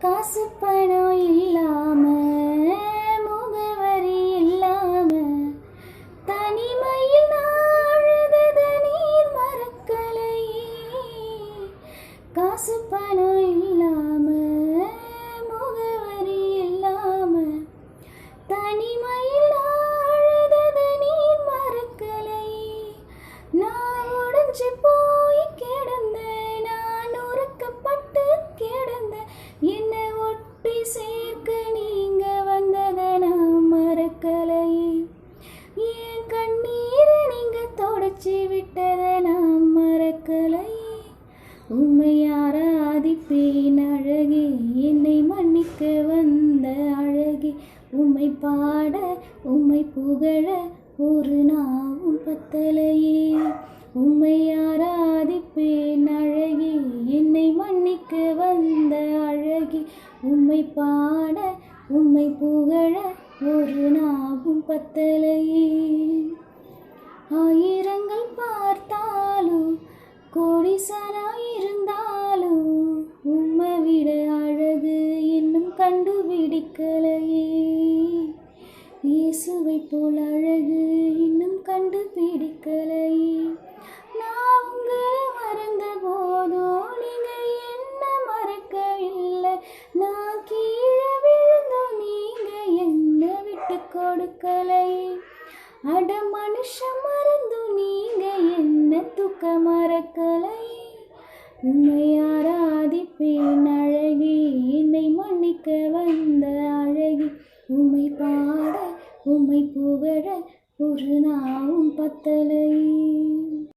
காசு பணம் இல்லாம முகவரி இல்லாம தனிமையில் நாழுதத நீர் மறக்கலையே. காசு பணம் தொடச்சி விட்டதை நாம் மறக்கலை. உம்மை ஆராதிப்பேன் அழகே என்னை மன்னிக்க வந்த அழகே. உம்மை பாட உம்மை புகழ ஒரு நாவும் பத்தலையே. உம்மை ஆராதிப்பேன் அழகே என்னை மன்னிக்க வந்த அழகே. உம்மை பாட உம்மை புகழ ஒரு நாவும் பத்தலையே. ஆயிரம் இருந்தாலும் உம்மை விட அழகு இன்னும் கண்டுபிடிக்கலையே. இயேசுவை போல் அழகு இன்னும் கண்டுபிடிக்கலையே. நான் உங்களை மறந்த போதோ நீங்க என்ன மறக்கவில்லை. நான் கீழே விழுந்தோ நீங்க என்ன விட்டு கொடுக்கலையே. அட மனுஷன் மறந்தும் நீங்க என்ன துக்க மறக்கலை. உண்மை ஆராதிப்பேன் அழகி என்னை மன்னிக்க வந்த அழகி. உம்மை பாட உம்மை புகழ ஒரு நாவும் பத்தலை.